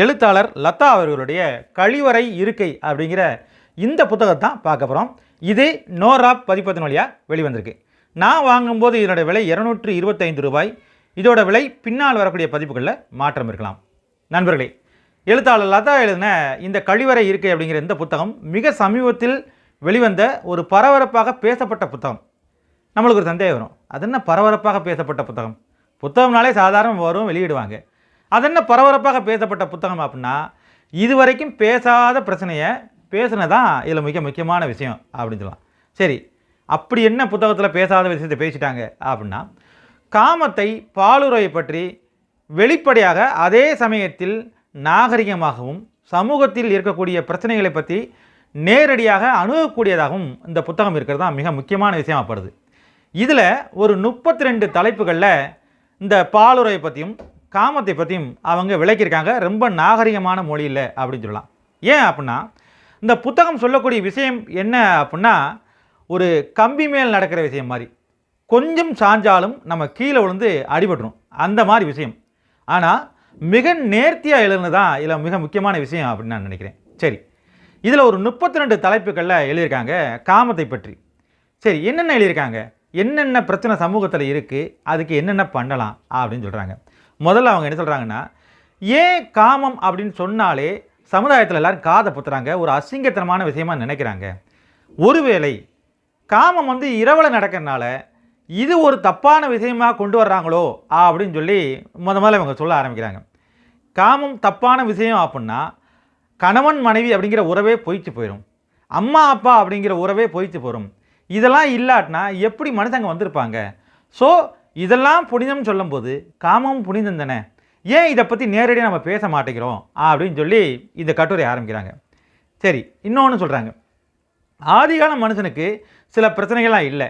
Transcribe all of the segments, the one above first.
எழுத்தாளர் லதா அவர்களுடைய கழிவறை இருக்கை அப்படிங்கிற இந்த புத்தகத்தை தான் பார்க்க போகிறோம் இது நோரா பதிப்பத்தின் வழியாக வெளிவந்திருக்கு. நான் வாங்கும்போது இதனோட விலை இருநூற்று இருபத்தைந்து ரூபாய். இதோட விலை பின்னால் வரக்கூடிய பதிப்புகளில் மாற்றம் இருக்கலாம். நண்பர்களே எழுத்தாளர் லதா எழுதின இந்த கழிவறை இருக்கை அப்படிங்கிற இந்த புத்தகம் மிக சமீபத்தில் வெளிவந்த ஒரு பரபரப்பாக பேசப்பட்ட புத்தகம். நம்மளுக்கு ஒரு சந்தேகம் வரும். அது என்ன பரபரப்பாக பேசப்பட்ட புத்தகம்? புத்தகம்னாலே சாதாரண வரும் வெளியிடுவாங்க. அது என்ன பரபரப்பாக பேசப்பட்ட புத்தகம் அப்படின்னா இதுவரைக்கும் பேசாத பிரச்சனையை பேசினதான் இதில் மிக முக்கியமான விஷயம் அப்படின்னு சொல்லலாம். சரி அப்படி என்ன புத்தகத்தில் பேசாத விஷயத்தை பேசிட்டாங்க அப்படின்னா காமத்தை பாலுறவை பற்றி வெளிப்படையாக அதே சமயத்தில் நாகரிகமாகவும் சமூகத்தில் இருக்கக்கூடிய பிரச்சனைகளை பற்றி நேரடியாக அணுகக்கூடியதாகவும் இந்த புத்தகம் இருக்கிறது தான் மிக முக்கியமான விஷயமாகப்படுது இதில் ஒரு முப்பத்தி ரெண்டு தலைப்புகளில் இந்த பாலுறவை பற்றியும் காமத்தை பற்றியும் அவங்க விளக்கியிருக்காங்க. ரொம்ப நாகரிகமான மொழியில் அப்படின்னு சொல்லலாம். ஏன் அப்படின்னா இந்த புத்தகம் சொல்லக்கூடிய விஷயம் என்ன அப்படின்னா ஒரு கம்பி மேல் நடக்கிற விஷயம் மாதிரி. கொஞ்சம் சாஞ்சாலும் நம்ம கீழே விழுந்து அடிபட்டுரும். அந்த மாதிரி விஷயம். ஆனால் மிக நேர்த்தியாக எழுதுனது தான் இதில் மிக முக்கியமான விஷயம் அப்படின்னு நான் நினைக்கிறேன். சரி. இதில் ஒரு முப்பத்தி ரெண்டு தலைப்புகளில் எழுதியிருக்காங்க காமத்தை பற்றி. சரி என்னென்ன எழுதியிருக்காங்க? என்னென்ன பிரச்சனை சமூகத்தில் இருக்குது அதுக்கு என்னென்ன பண்ணலாம்? அப்படின்னு சொல்கிறாங்க முதல்ல அவங்க என்ன சொல்கிறாங்கன்னா ஏன் காமம்? அப்படின்னு சொன்னாலே சமுதாயத்தில் எல்லாரும் காதை புத்துறாங்க ஒரு அசிங்கத்தனமான விஷயமா நினைக்கிறாங்க. ஒருவேளை காமம் வந்து இரவில் நடக்கிறதுனால இது ஒரு தப்பான விஷயமாக கொண்டு வர்றாங்களோ அப்படின்னு சொல்லி முத முதல்ல இவங்க சொல்ல ஆரம்பிக்கிறாங்க. காமம் தப்பான விஷயம் அப்படின்னா கணவன் மனைவி அப்படிங்கிற உறவே பொய்ச்சு போயிடும் அம்மா அப்பா அப்படிங்கிற உறவே பொய்ச்சு போயிடும் இதெல்லாம் இல்லாட்டினா எப்படி மனுஷங்க வந்திருப்பாங்க? ஸோ இதெல்லாம் புனிதம் சொல்லும்போது காமம் புனிதம் தானே? ஏன் இதை பற்றி நேரடியாக நம்ம பேச மாட்டேங்கிறோம்? அப்படின்னு சொல்லி இந்த கட்டுரை ஆரம்பிக்கிறாங்க. சரி இன்னொன்று சொல்கிறாங்க ஆதிகால மனுஷனுக்கு சில பிரச்சனைகள்லாம் இல்லை.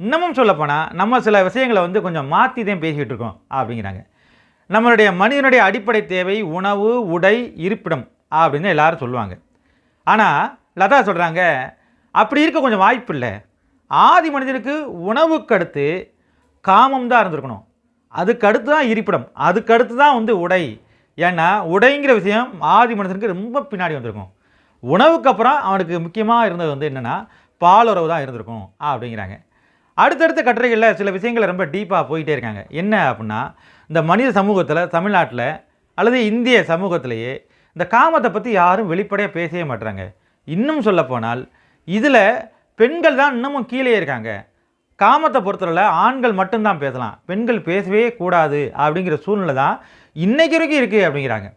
இன்னமும் சொல்லப்போனால் நம்ம சில விஷயங்களை வந்து கொஞ்சம் மாற்றி தான் பேசிக்கிட்டு இருக்கோம் அப்படிங்கிறாங்க. நம்மளுடைய மனிதனுடைய அடிப்படை தேவை உணவு உடை இருப்பிடம் அப்படின்னு எல்லாரும் சொல்லுவாங்க. ஆனால் லதா சொல்கிறாங்க அப்படி இருக்க கொஞ்சம் வாய்ப்பு இல்லை. ஆதி மனிதனுக்கு உணவுக்கு அடுத்து காமம் தான் இருந்திருக்கணும். அதுக்கு அடுத்து தான் இருப்பிடம். அதுக்கடுத்து தான் வந்து உடை. ஏன்னா உடைங்கிற விஷயம் ஆதி மனுஷனுக்கு ரொம்ப பின்னாடி வந்திருக்கும். உணவுக்கு அப்புறம் அவனுக்கு முக்கியமாக இருந்தது வந்து என்னென்னா பாலுறவு தான் இருந்திருக்கும் அப்படிங்கிறாங்க. அடுத்தடுத்த கட்டுரைகளில் சில விஷயங்களை ரொம்ப டீப்பாக போயிட்டே இருக்காங்க. என்ன அப்படின்னா இந்த மனித சமூகத்தில் தமிழ்நாட்டில் அல்லது இந்திய சமூகத்திலேயே இந்த காமத்தை பற்றி யாரும் வெளிப்படையாக பேசவே மாட்டுறாங்க இன்னும் சொல்லப்போனால் இதில் பெண்கள் தான் இன்னமும் கீழே இருக்காங்க. காமத்தை பொறுத்தவரை ஆண்கள் மட்டும்தான் பேசலாம். பெண்கள் பேசவே கூடாது அப்படிங்கிற சூழ்நிலை தான் இன்றைக்கு வரைக்கும் இருக்குது அப்படிங்கிறாங்க.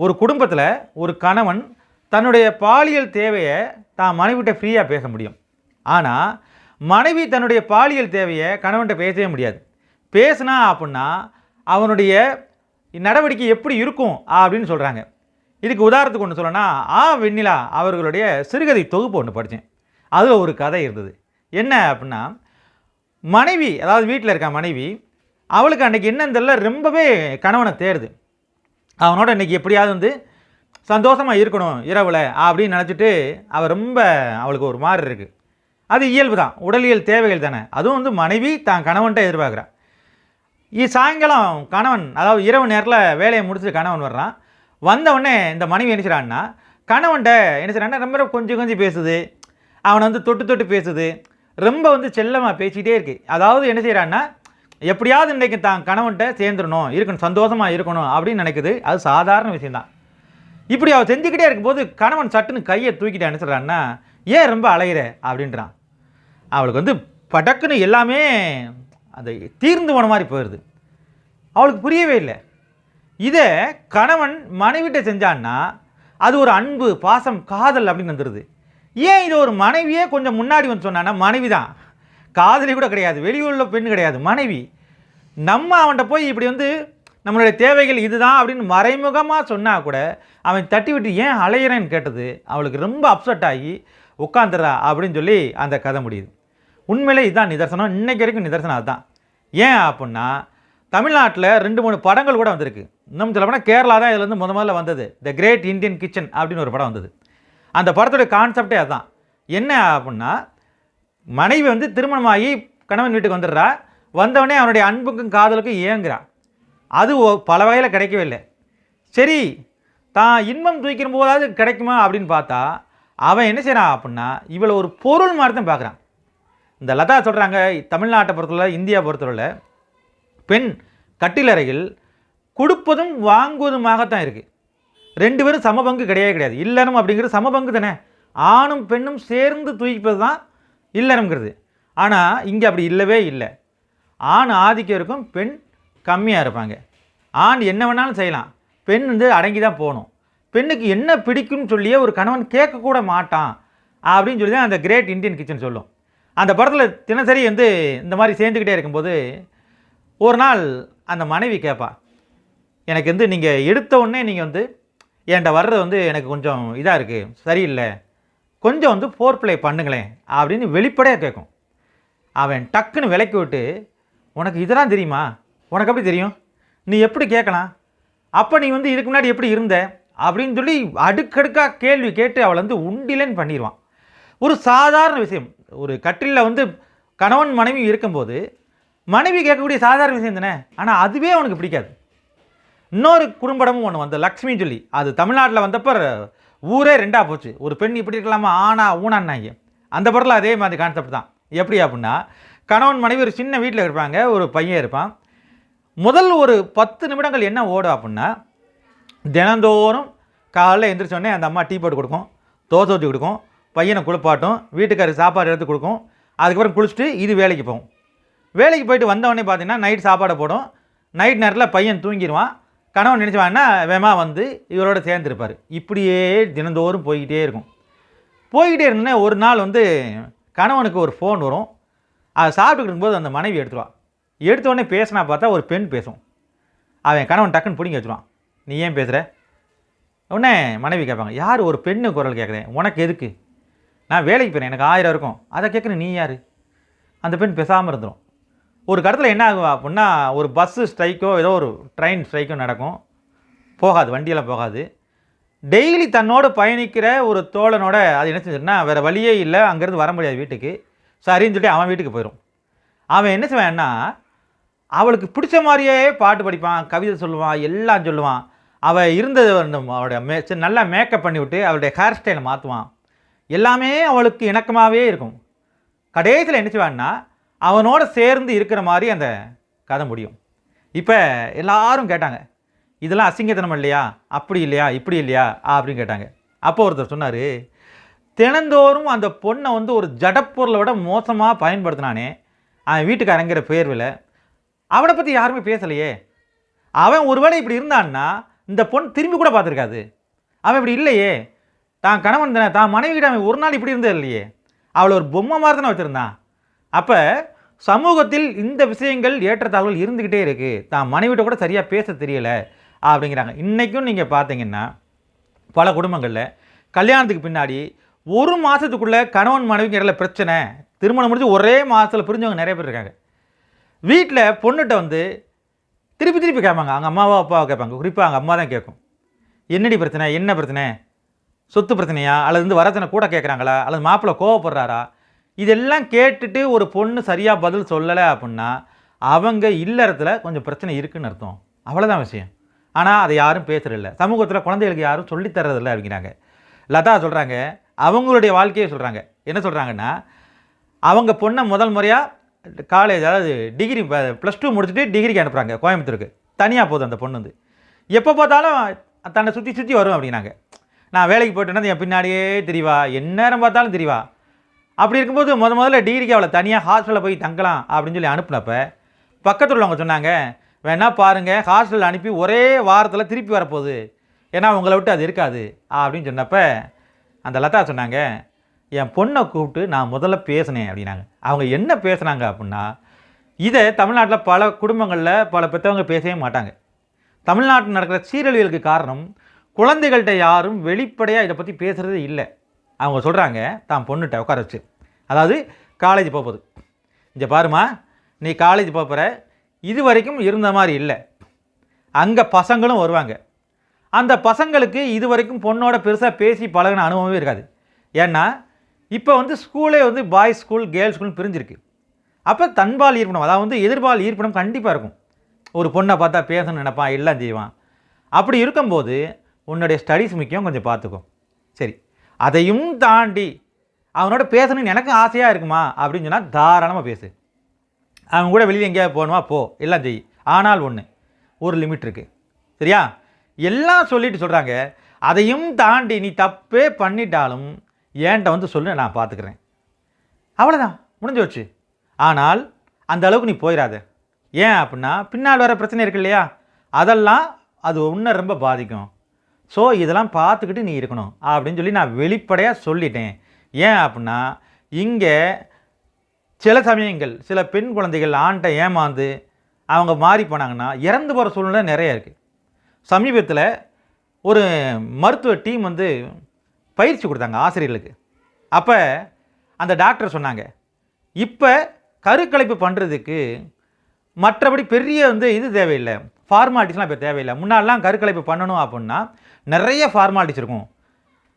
ஒரு குடும்பத்தில் ஒரு கணவன் தன்னுடைய பாலியல் தேவையை தான் மனைவிட்ட ஃப்ரீயாக பேச முடியும். ஆனால் மனைவி தன்னுடைய பாலியல் தேவையை கணவன்கிட்ட பேசவே முடியாது. பேசுனா அப்படின்னா அவனுடைய நடவடிக்கை எப்படி இருக்கும் அப்படின்னு சொல்கிறாங்க இதுக்கு உதாரணத்துக்கு ஒன்று சொல்லணும்னா ஆ வெண்ணிலா அவர்களுடைய சிறுகதை தொகுப்பு ஒன்று படித்தேன். அதில் ஒரு கதை இருந்தது. என்ன அப்படின்னா மனைவி அதாவது வீட்டில் இருக்க மனைவி அவளுக்கு அன்றைக்கி என்னன்னு தெரியல ரொம்பவே கணவனை தேடுது. அவனோட இன்றைக்கி எப்படியாவது வந்து சந்தோஷமாக இருக்கணும் இரவில் அப்படின்னு நினச்சிட்டு அவள் ரொம்ப அவளுக்கு ஒரு மாதிரி இருக்குது அது இயல்பு தான். உடலியல் தேவைகள் தானே. அதுவும் வந்து மனைவி தான் கணவன்கிட்ட எதிர்பார்க்குறான் இ சாயங்காலம் கணவன் அதாவது இரவு நேரத்தில் வேலையை முடிச்சுட்டு கணவன் வர்றான். வந்தவுடனே இந்த மனைவி என்ன செய்கிறான்னா கணவன்கிட்ட என்ன செய்கிறான்னா ரொம்ப கொஞ்சம் கொஞ்சம் பேசுது. அவனை வந்து தொட்டு தொட்டு பேசுது. ரொம்ப வந்து செல்லமாக பேசிக்கிட்டே இருக்கு. அதாவது என்ன செய்கிறான்னா எப்படியாவது இன்றைக்கு தான் கணவன்கிட்ட சேர்ந்துடணும் இருக்கணும் சந்தோஷமாக இருக்கணும் அப்படின்னு நினைக்குது. அது சாதாரண விஷயந்தான் இப்படி அவள் செஞ்சுக்கிட்டே இருக்கும்போது கணவன் சட்டுன்னு கையை தூக்கிட்டு என்ன சொல்கிறான்னா ஏன் ரொம்ப அலையிற? அப்படின்றான். அவளுக்கு வந்து படக்குன்னு எல்லாமே அந்த தீர்ந்து போன மாதிரி போயிடுது அவளுக்கு புரியவே இல்லை. இதை கணவன் மனைவிட்ட செஞ்சான்னா அது ஒரு அன்பு பாசம் காதல் அப்படின்னு வந்துடுது ஏன் இது ஒரு மனைவியே கொஞ்சம் முன்னாடி வந்து சொன்னான்னா மனைவி தான் காதலி கூட கிடையாது வெளியூரில் பெண் கிடையாது மனைவி. நம்ம அவன்கிட்ட போய் இப்படி வந்து நம்மளுடைய தேவைகள் இதுதான் அப்படின்னு மறைமுகமாக சொன்னால் கூட அவன் தட்டி விட்டு ஏன் அலையிறேன்னு கேட்டது அவளுக்கு ரொம்ப அப்செட் ஆகி உட்காந்துறா அப்படின்னு சொல்லி அந்த கதை முடியுது. உண்மையிலே இதுதான் நிதர்சனம். இன்றைக்கு வரைக்கும் நிதர்சனம் அதுதான். ஏன் அப்படின்னா தமிழ்நாட்டில் ரெண்டு மூணு படங்கள் கூட வந்திருக்கு. இன்னும் சொல்ல போனால் கேரளா தான் இதுலேருந்து முத முதல்ல வந்தது. த கிரேட் இந்தியன் கிச்சன் அப்படின்னு ஒரு படம் வந்தது. அந்த படத்தோட கான்செப்டே அதுதான் என்ன அப்படின்னா மனைவி வந்து திருமணமாகி கணவன் வீட்டுக்கு வந்துடுறா. வந்தவொடனே அவனுடைய அன்புக்கும் காதலுக்கும் ஏங்குறான் அது பல வகையில் கிடைக்கவே இல்லை. சரி தான் இன்பம் தூக்கிற போதாவது கிடைக்குமா அப்படின்னு பார்த்தா அவன் என்ன செய்கிறான் அப்படின்னா இவளை ஒரு பொருள் மாதிரி தான் பார்க்குறான். இந்த லதா சொல்கிறாங்க தமிழ்நாட்டை பொறுத்தவரை இந்தியா பொறுத்தவரை பெண் கட்டிலறையில் கொடுப்பதும் வாங்குவதுமாகத்தான் இருக்குது ரெண்டு பேரும் சம பங்கு கிடையவே கிடையாது. இல்லறம் அப்படிங்கிறது சமபங்கு தானே. ஆணும் பெண்ணும் சேர்ந்து தூக்கிப்பது தான் இல்லறம்ங்கிறது ஆனால் இங்கே அப்படி இல்லவே இல்லை. ஆண் ஆதிக்கம் இருக்கும் பெண் கம்மியாக இருப்பாங்க. ஆண் என்ன வேணாலும் செய்யலாம். பெண் வந்து அடங்கி தான் போகணும். பெண்ணுக்கு என்ன பிடிக்கும்னு சொல்லியே ஒரு கணவன் கேட்கக்கூட மாட்டான் அப்படின்னு சொல்லி தான் அந்த கிரேட் இந்தியன் கிச்சன் சொல்லும். அந்த படத்தில் தினசரி வந்து இந்த மாதிரி சேர்ந்துக்கிட்டே இருக்கும்போது ஒரு நாள் அந்த மனைவி கேட்பா எனக்கு வந்து நீங்கள் எடுத்த உடனே நீங்கள் வந்து என்கிட்ட வர்றது வந்து எனக்கு கொஞ்சம் இதாக இருக்குது சரியில்லை. கொஞ்சம் வந்து ஃபோர் ப்ளே பண்ணுங்களேன் அப்படின்னு வெளிப்படையாக கேட்கும் அவன் டக்குன்னு விலக்கி விட்டு உனக்கு இதெல்லாம் தெரியுமா? உனக்கு எப்படி தெரியும்? நீ எப்படி கேட்கலாம்? அப்போ நீ வந்து இதுக்கு முன்னாடி எப்படி இருந்த? அப்படின்னு சொல்லி அடுக்கடுக்காக கேள்வி கேட்டு அவளை வந்து உண்டிலன்னு பண்ணிடுவான் ஒரு சாதாரண விஷயம். ஒரு கட்டிலில் வந்து கணவன் மனைவி இருக்கும்போது மனைவி கேட்கக்கூடிய சாதாரண விஷயம் தானே? ஆனால் அதுவே அவனுக்கு பிடிக்காது. இன்னொரு குறும்படமும் ஒன்று வந்து லக்ஷ்மின்னு சொல்லி அது தமிழ்நாட்டில் வந்தப்போ ஊரே ரெண்டாக போச்சு. ஒரு பெண் இப்படி இருக்கலாமா? ஆனா ஊனான்னாங்க. அந்த படத்தில் அதே மாதிரி கான்செப்ட் தான். எப்படி அப்படின்னா கணவன் மனைவி ஒரு சின்ன வீட்டில் இருப்பாங்க ஒரு பையன் இருப்பான். முதல் ஒரு பத்து நிமிடங்கள் என்ன ஓடும் அப்படின்னா தினந்தோறும் காலையில் எழுந்திரிச்சோடனே அந்த அம்மா டீ போட்டு கொடுக்கும் தோசை ஊற்றி கொடுக்கும் பையனை குளிப்பாட்டும் வீட்டுக்காரு சாப்பாடு எடுத்து கொடுக்கும். அதுக்கப்புறம் குளிச்சுட்டு இது வேலைக்கு போகும். வேலைக்கு போயிட்டு வந்தவொடனே பார்த்திங்கன்னா பார்த்தீங்கன்னா நைட் சாப்பாடை போடும். நைட் நேரத்தில் பையன் தூங்கிடுவான். கணவன் நினச்சவான்னா வேமா வந்து இவரோட சேர்ந்துருப்பார். இப்படியே தினந்தோறும் போய்கிட்டே இருக்கும். போய்கிட்டே இருந்தோன்னே ஒரு நாள் வந்து கணவனுக்கு ஒரு ஃபோன் வரும். அதை சாப்பிட்டுக்கிட்டு இருக்கும்போது அந்த மனைவி எடுத்துருவான் எடுத்த உடனே பேசினா பார்த்தா ஒரு பெண் பேசும். அவன் கணவன் டக்குன்னு பிடிங்கி வச்சுருவான். நீ ஏன் பேசுகிற உடனே மனைவி கேட்பாங்க யார்? ஒரு பெண்ணு குரல் கேட்குறேன் உனக்கு எதுக்கு? நான் வேலைக்கு போகிறேன் எனக்கு ஆயிரம் இருக்கும். அதை கேட்குறேன் நீ யார்? அந்த பெண் பேசாமல் இருந்துடும் ஒரு கடத்தில் என்ன ஆகும் அப்படின்னா ஒரு பஸ்ஸு ஸ்ட்ரைக்கோ ஏதோ ஒரு ட்ரெயின் ஸ்ட்ரைக்கோ நடக்கும். போகாது வண்டியெல்லாம் போகாது. டெய்லி தன்னோடு பயணிக்கிற ஒரு தோழனோட அது என்ன செஞ்சிருன்னா வேறு வழியே இல்லை அங்கேருந்து வர முடியாது வீட்டுக்கு. சரின்னு சொல்லி அவன் வீட்டுக்கு போயிடும் அவன் என்ன செய்வான்னா அவளுக்கு பிடிச்ச மாதிரியே பாட்டு படிப்பான் கவிதை சொல்லுவான் எல்லாம் சொல்லுவான். அவள் இருந்தது வந்து அவளுடைய மே நல்லா மேக்கப் பண்ணி விட்டு அவளுடைய ஹேர் ஸ்டைலை மாற்றுவான் எல்லாமே அவளுக்கு இணக்கமாகவே இருக்கும். கடைசியில் என்ன செய்வான்னா அவனோட சேர்ந்து இருக்கிற மாதிரி அந்த கதை முடியும். இப்போ எல்லாரும் கேட்டாங்க இதெல்லாம் அசிங்கத்தனம் இல்லையா? அப்படி இல்லையா? இப்படி இல்லையா? அப்படின்னு கேட்டாங்க. அப்போ ஒருத்தர் சொன்னார் தினந்தோறும் அந்த பொண்ணை வந்து ஒரு ஜடப்பொருளை விட மோசமாக பயன்படுத்தினானே. அவன் வீட்டுக்கு அரங்கிற பேர்வில். அவனை பற்றி யாருமே பேசலையே. அவன் ஒருவேளை இப்படி இருந்தான்னா இந்த பொண்ணு திரும்பி கூட பார்த்துருக்காது. அவன் இப்படி இல்லையே. தான் கணவன் தானே தான் மனைவி கிட்ட அவன் ஒரு நாள் இப்படி இருந்தது இல்லையே. அவளை ஒரு பொம்மை மாதிரி தானே வச்சுருந்தான். அப்போ சமூகத்தில் இந்த விஷயங்கள் ஏற்றத்தாழ்வுகள் இருந்துக்கிட்டே இருக்குது தான் மனைவிட்ட கூட சரியாக பேச தெரியலை அப்படிங்கிறாங்க. இன்றைக்கும் நீங்கள் பார்த்தீங்கன்னா பல குடும்பங்களில் கல்யாணத்துக்கு பின்னாடி ஒரு மாதத்துக்குள்ளே கணவன் மனைவிக்கு இடையில பிரச்சனை திருமணம் முடிஞ்சு ஒரே மாதத்தில் பிரிஞ்சவங்க நிறைய பேர் இருக்காங்க. வீட்டில் பொண்ணுகிட்ட வந்து திருப்பி திருப்பி கேட்பாங்க. அவங்க அம்மாவோ அப்பாவோ கேட்பாங்க. குறிப்பாக அவங்க அம்மா தான் கேட்கும். என்னடி பிரச்சனை? என்ன பிரச்சனை? சொத்து பிரச்சனையா? அல்லது வந்து வரத்தனை கூட கேட்குறாங்களா? அல்லது மாப்பிள்ளை கோவப்படுறாரா? இதெல்லாம் கேட்டுட்டு ஒரு பொண்ணு சரியாக பதில் சொல்லலை அப்படின்னா அவங்க இல்லறத்தில் கொஞ்சம் பிரச்சனை இருக்குன்னு அர்த்தம். அவ்வளோதான் விஷயம். ஆனால் அதை யாரும் பேசுகிறதில்ல சமூகத்தில் குழந்தைகளுக்கு யாரும் சொல்லித்தரதில்லை அப்படிங்கிறாங்க. லதா சொல்கிறாங்க அவங்களுடைய வாழ்க்கையை சொல்கிறாங்க என்ன சொல்கிறாங்கன்னா அவங்க பொண்ணை முதல் முறையாக காலேஜ் அதாவது டிகிரி ப்ளஸ் டூ முடிச்சுட்டு டிகிரிக்கு அனுப்புகிறாங்க கோயம்புத்தூருக்கு. தனியாக போதும் அந்த பொண்ணு வந்து. எப்போ பார்த்தாலும் தன்னை சுற்றி சுற்றி வரும் அப்படின்னாங்க நான் வேலைக்கு போயிட்டேன்னா என் பின்னாடியே தெரியவா எந்நேரம் பார்த்தாலும் தெரியவா அப்படி இருக்கும்போது முத முதல்ல டிகிரிக்கு அவளை தனியாக ஹாஸ்டலில் போய் தங்கலாம் அப்படின்னு சொல்லி அனுப்பினப்ப பக்கத்தில் உள்ளவங்க சொன்னாங்க வேணா பாருங்கள் ஹாஸ்டலில் அனுப்பி ஒரே வாரத்தில் திருப்பி வரப்போகுது. ஏன்னா உங்களை விட்டு அது இருக்காது. அப்படின்னு சொன்னப்ப அந்த லதா சொன்னாங்க என் பொண்ணை கூப்பிட்டு நான் முதல்ல பேசினேன் அப்படின்னாங்க. அவங்க என்ன பேசுனாங்க அப்படின்னா இதை தமிழ்நாட்டில் பல குடும்பங்களில் பல பெற்றவங்க பேசவே மாட்டாங்க. தமிழ்நாட்டில் நடக்கிற சீரழிவுகளுக்கு காரணம் குழந்தைகள்கிட்ட யாரும் வெளிப்படையாக இதை பற்றி பேசுகிறதே இல்லை. அவங்க சொல்கிறாங்க தான் பொண்ணுகிட்ட உட்கார வச்சு. அதாவது காலேஜ் போகுது இங்கே பாருமா நீ காலேஜ் போகிற இது வரைக்கும் இருந்த மாதிரி இல்லை. அங்கே பசங்களும் வருவாங்க. அந்த பசங்களுக்கு இது வரைக்கும் பொண்ணோட பெருசாக பேசி பழகின அனுபவமே இருக்காது. ஏன்னா இப்போ வந்து ஸ்கூலே வந்து பாய்ஸ் ஸ்கூல் கேர்ள்ஸ் ஸ்கூல் பிரிஞ்சிருக்கு. அப்போ தன்பால் ஈர்ப்பணம் அதாவது வந்து எதிர்பால் ஈர்ப்பணம் கண்டிப்பாக இருக்கும். ஒரு பொண்ணை பார்த்தா பேசணும்னு நினைப்பான் எல்லாம் செய்வான். அப்படி இருக்கும்போது உன்னுடைய ஸ்டடீஸ் முக்கியம் கொஞ்சம் பார்த்துக்கும் சரி. அதையும் தாண்டி அவனோட பேசணும்னு எனக்கும் ஆசையாக இருக்குமா அப்படின்னு சொன்னால் தாராளமாக பேசு. அவன் கூட வெளியே எங்கேயாவது போகணுமா? போ. எல்லாம் செய். ஆனால் ஒன்று ஒரு லிமிட் இருக்குது சரியா? எல்லாம் சொல்லிட்டு சொல்கிறாங்க அதையும் தாண்டி நீ தப்பே பண்ணிட்டாலும் ஏன்ட்ட வந்து சொல்லு நான் பார்த்துக்கிறேன் அவ்வளோதான் முடிஞ்சு வச்சு ஆனால் அந்த அளவுக்கு நீ போயிடாத ஏன் அப்படின்னா பின்னால் வர பிரச்சனை இருக்கு இல்லையா? அதெல்லாம் அது இன்னும் ரொம்ப பாதிக்கும். ஸோ இதெல்லாம் பார்த்துக்கிட்டு நீ இருக்கணும் அப்படின்னு சொல்லி நான் வெளிப்படையாக சொல்லிட்டேன். ஏன் அப்படின்னா இங்கே சில சமயங்கள் சில பெண் குழந்தைகள் ஆண்ட ஏமாந்து அவங்க மாறி போனாங்கன்னா இறந்து போகிற சூழ்நிலை நிறைய இருக்குது சமீபத்தில் ஒரு மருத்துவ டீம் வந்து பயிற்சி கொடுத்தாங்க ஆசிரியர்களுக்கு. அப்போ அந்த டாக்டர் சொன்னாங்க இப்போ கருக்கலைப்பு பண்ணுறதுக்கு மற்றபடி பெரிய வந்து இது தேவையில்லை. ஃபார்மாலிட்டிஸ்லாம் இப்போ தேவையில்லை. முன்னாடிலாம் கருக்கலைப்பு பண்ணணும் அப்படின்னா நிறைய ஃபார்மாலிட்டிஸ் இருக்கும்.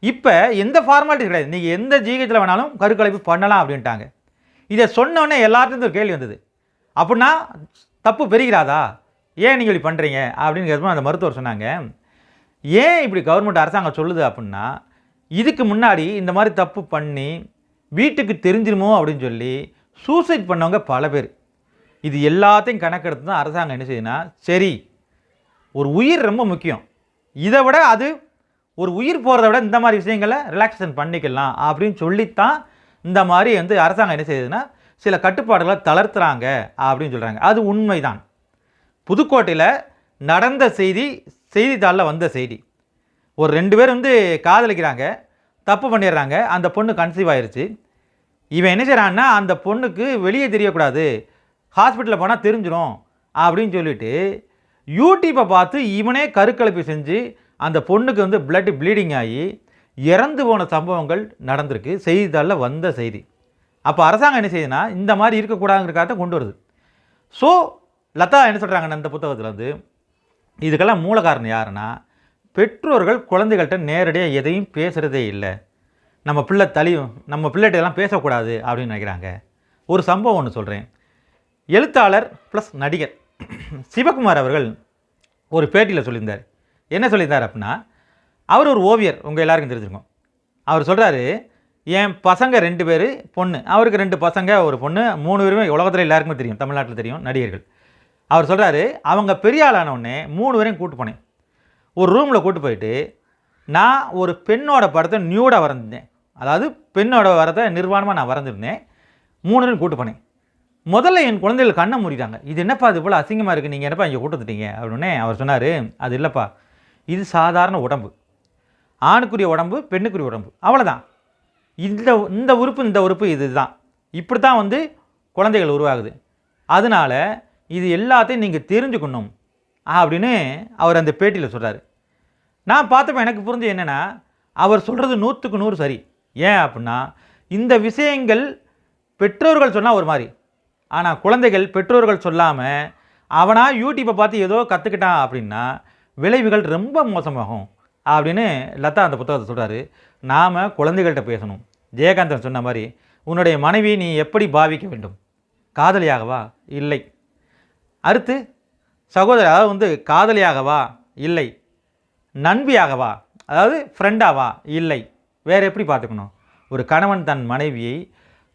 இப்போ எந்த ஃபார்மாலிட்டிஸ் கிடையாது. நீங்கள் எந்த ஜிஹெச்சில் வேணாலும் கருக்கலைப்பு பண்ணலாம் அப்படின்ட்டாங்க. இதை சொன்னோடனே எல்லாத்துலேருந்து ஒரு கேள்வி வந்தது. அப்படின்னா தப்பு பெருகிறாதா ஏன் நீங்கள் இப்படி பண்ணுறீங்க அப்படின்னு கேட்கும்போது அந்த மருத்துவர் சொன்னாங்க. ஏன் இப்படி கவர்மெண்ட் அரசாங்கம் சொல்லுது அப்படின்னா இதுக்கு முன்னாடி இந்த மாதிரி தப்பு பண்ணி வீட்டுக்கு தெரிஞ்சிருமோ அப்படின்னு சொல்லி சூசைட் பண்ணவங்க பல பேர். இது எல்லாத்தையும் கணக்கெடுத்து தான் அரசாங்கம் என்ன செய்யுதுன்னா சரி ஒரு உயிர் ரொம்ப முக்கியம். இதை விட அது ஒரு உயிர் போகிறத விட இந்த மாதிரி விஷயங்களை ரிலாக்ஸேஷன் பண்ணிக்கலாம் அப்படின்னு சொல்லித்தான் இந்த மாதிரி வந்து அரசாங்கம் என்ன செய்யுதுன்னா சில கட்டுப்பாடுகளை தளர்த்துறாங்க அப்படின்னு சொல்கிறாங்க அது உண்மைதான். புதுக்கோட்டையில் நடந்த செய்தி செய்தித்தாளில் வந்த செய்தி. ஒரு ரெண்டு பேர் வந்து காதலிக்கிறாங்க தப்பு பண்ணிடுறாங்க அந்த பொண்ணு கன்சீவ் ஆயிடுச்சு இவன் என்ன செய்கிறான்னா அந்த பொண்ணுக்கு வெளியே தெரியக்கூடாது ஹாஸ்பிட்டலில் போனால் தெரிஞ்சிடும் அப்படின்னு சொல்லிட்டு யூடியூப்பை பார்த்து இவனே கருக்கலைப்பு செஞ்சு அந்த பொண்ணுக்கு வந்து பிளட் ப்ளீடிங் ஆகி இறந்து போன சம்பவங்கள் நடந்திருக்கு. செய்தித்தாளில் வந்த செய்தி. அப்போ அரசாங்கம் என்ன செய்யுதுன்னா இந்த மாதிரி இருக்கக்கூடாதுங்கிறக்காக கொண்டு வருது. ஸோ லதா என்ன சொல்கிறாங்க அந்த புத்தகத்தில் வந்து இதுக்கெல்லாம் மூல காரணம் யாருன்னா பெற்றோர்கள் குழந்தைகள்கிட்ட நேரடியாக எதையும் பேசுகிறதே இல்லை. நம்ம பிள்ளை தளி நம்ம பிள்ளைகிட்டலாம் பேசக்கூடாது அப்படின்னு நினைக்கிறாங்க. ஒரு சம்பவம் ஒன்று சொல்கிறேன் எழுத்தாளர் ப்ளஸ் நடிகர். சிவகுமார் அவர்கள் ஒரு பேட்டியில் சொல்லியிருந்தார். என்ன சொல்லியிருந்தார் அப்படின்னா அவர் ஒரு ஓவியர் உங்கள் எல்லாருக்கும் தெரிஞ்சிருக்கும். அவர் சொல்கிறாரு என் பசங்க ரெண்டு பேர் பொண்ணு. அவருக்கு ரெண்டு பசங்க ஒரு பொண்ணு மூணு பேருமே உலகத்தில் எல்லாருக்குமே தெரியும் தமிழ்நாட்டில் தெரியும் நடிகர்கள். அவர் சொல்கிறாரு அவங்க பெரிய ஆளானவுடனே உடனே மூணு பேரையும் கூட்டு போனேன். ஒரு ரூமில் கூட்டு போயிட்டு நான் ஒரு பெண்ணோட படத்தை நியூடாக வரைஞ்சிருந்தேன். அதாவது பெண்ணோட வரத்தை நிர்வாணமாக நான் வரைஞ்சிருந்தேன். மூணு பேரும் கூட்டு போனேன். முதல்ல என் குழந்தைகள் கண்ணை மூடிட்டாங்க. இது என்னப்பா இது போல் அசிங்கமாக இருக்குது நீங்கள் என்னப்பா இங்கே கூட்டத்துட்டீங்க அப்படின்னே அவர் சொன்னார் அது இல்லைப்பா. இது சாதாரண உடம்பு. ஆணுக்குரிய உடம்பு பெண்ணுக்குரிய உடம்பு. அவ்வளோதான் இந்த இந்த உறுப்பு இந்த உறுப்பு இதுதான். இப்படி தான் வந்து குழந்தைகள் உருவாகுது. அதனால இது எல்லாத்தையும் நீங்கள் தெரிஞ்சுக்கணும். அப்படின்னு அவர் அந்த பேட்டியில் சொல்கிறாரு நான் பார்த்தப்ப எனக்கு புரிஞ்சு என்னென்னா அவர் சொல்கிறது நூற்றுக்கு நூறு சரி. ஏன் அப்படின்னா இந்த விஷயங்கள் பெற்றோர்கள் சொன்னால் ஒரு மாதிரி. ஆனால் குழந்தைகள் பெற்றோர்கள் சொல்லாமல் அவனாக யூடியூப்பை பார்த்து ஏதோ கற்றுக்கிட்டான் அப்படின்னா விளைவுகள் ரொம்ப மோசமாகும் அப்படின்னு லதா அந்த புத்தகத்தை சொல்கிறாரு நாம் குழந்தைகள்கிட்ட பேசணும். ஜெயகாந்தன் சொன்ன மாதிரி உன்னுடைய மனைவி நீ எப்படி பாவிக்க வேண்டும்? காதலியாகவா? இல்லை. அடுத்து சகோதரி அதாவது வந்து காதலியாகவா? இல்லை. நண்பியாகவா? அதாவது ஃப்ரெண்டாவா இல்லை. வேறு எப்படி பார்த்துக்கணும்? ஒரு கணவன் தன் மனைவியை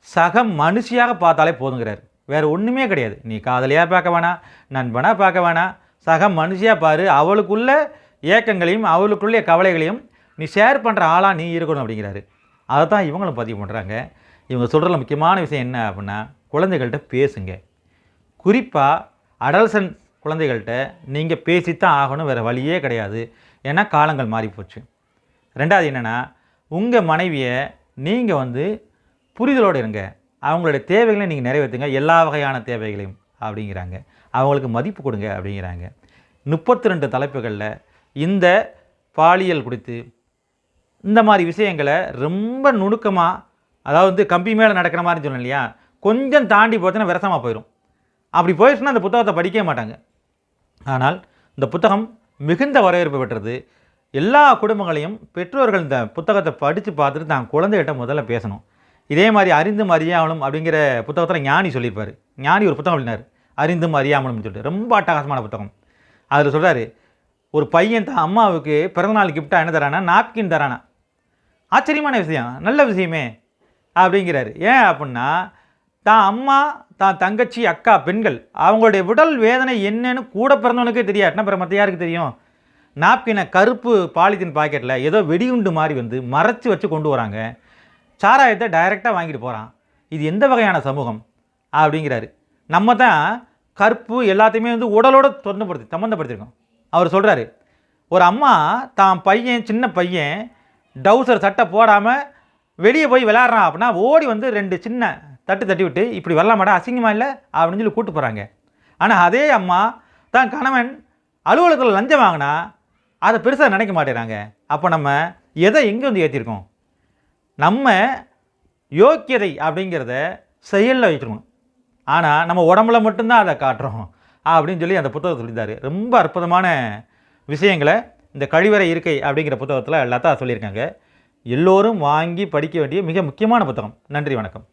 சக மனுஷியாக பார்த்தாலே போதுங்கிறார். வேறு ஒன்றுமே கிடையாது. நீ காதலியாக பார்க்க வேணாம் நண்பனாக பார்க்க வேணாம் சக மனுஷியாக பாரு அவளுக்குள்ள ஏக்கங்களையும் அவளுக்குள்ளே கவலைகளையும் நீ ஷேர் பண்ணுற ஆளாக நீ இருக்கணும் அப்படிங்கிறாரு. அதை தான் இவங்களும் பதிவு பண்ணுறாங்க இவங்க சொல்கிற முக்கியமான விஷயம் என்ன அப்படின்னா குழந்தைகள்கிட்ட பேசுங்க. குறிப்பாக அடல்சன் குழந்தைகள்கிட்ட நீங்கள் பேசித்தான் ஆகணும் வேறு வழியே கிடையாது. ஏன்னா காலங்கள் மாறிப்போச்சு. ரெண்டாவது என்னென்னா உங்கள் மனைவியை நீங்கள் வந்து புரிதலோடு இருங்க. அவங்களுடைய தேவைகளை நீங்கள் நிறைவேற்றுங்க. எல்லா வகையான தேவைகளையும் அப்படிங்கிறாங்க. அவங்களுக்கு மதிப்பு கொடுங்க அப்படிங்கிறாங்க. முப்பத்தி ரெண்டு தலைப்புகளில் இந்த பாலியல் குறித்து இந்த மாதிரி விஷயங்களை ரொம்ப நுணுக்கமாக அதாவது வந்து கம்பி மேலே நடக்கிற மாதிரி சொல்லணும் இல்லையா? கொஞ்சம் தாண்டி போச்சுன்னா விரசமாக போயிடும் அப்படி போயிடுச்சுன்னா அந்த புத்தகத்தை படிக்கவே மாட்டாங்க. ஆனால் இந்த புத்தகம் மிகுந்த வரவேற்பு பெற்றது. எல்லா குடும்பங்களையும் பெற்றோர்கள் இந்த புத்தகத்தை படித்து பார்த்துட்டு தான் குழந்தைகிட்ட முதல்ல பேசணும். இதே மாதிரி அறிந்தும் அறியாமலும் அப்படிங்கிற புத்தகத்தில் ஞானி சொல்லியிருப்பார். ஞானி ஒரு புத்தகம் எழுதினார். அறிந்தும் அறியாமலும் சொல்லிட்டு. ரொம்ப அட்டகாசமான புத்தகம். அதில் சொல்கிறாரு ஒரு பையன் தான் அம்மாவுக்கு பிறந்தநாள் கிஃப்டாக என்ன தரானா? நாப்கின் தரானா? ஆச்சரியமான விஷயம். நல்ல விஷயமே. அப்படிங்கிறாரு. ஏன் அப்படின்னா தான் அம்மா தான் தங்கச்சி அக்கா பெண்கள் அவங்களுடைய உடல் வேதனை என்னன்னு கூட பிறந்தவனுக்கே தெரியாதுன்னா பிற மற்ற யாருக்கு தெரியும்? நாப்கினை கருப்பு பாலித்தீன் பாக்கெட்டில் ஏதோ வெடிகுண்டு மாதிரி வந்து மறைச்சி வச்சு கொண்டு வராங்க. சாராயத்தை டைரெக்டாக வாங்கிட்டு போகிறான் இது எந்த வகையான சமூகம்? அப்படிங்கிறாரு. நம்ம தான் கற்பு எல்லாத்தையுமே வந்து உடலோட தொடர்புப்படுத்தி சம்மந்தப்படுத்திருக்கோம் அவர் சொல்கிறாரு ஒரு அம்மா தான் பையன் சின்ன பையன் டவுசர் சட்டை போடாமல் வெளியே போய் விளையாடுறான் அப்படின்னா ஓடி வந்து ரெண்டு சின்ன தட்டு தட்டி விட்டு இப்படி வரலாமாடா அசிங்கமாக இல்லை? அப்படின்னு சொல்லி கூப்பிட்டு போகிறாங்க ஆனால் அதே அம்மா தான் கணவன் அலுவலகத்தில் லஞ்சம் வாங்கினா அதை பெருசாக நினைக்க மாட்டேறாங்க. அப்போ நம்ம எதை எங்கே வந்து ஏற்றிருக்கோம் நம்ம யோக்கியதை அப்படிங்கிறத செயலில் வச்சுருக்கணும் ஆனால் நம்ம உடம்புல மட்டும்தான் அதை காட்டுறோம் அப்படின்னு சொல்லி அந்த புத்தகத்தை சொல்லியிருந்தார். ரொம்ப அற்புதமான விஷயங்களை இந்த கழிவறை இருக்கை அப்படிங்கிற புத்தகத்தில் லதா சொல்லியிருக்காங்க. எல்லோரும் வாங்கி படிக்க வேண்டிய மிக முக்கியமான புத்தகம். நன்றி வணக்கம்.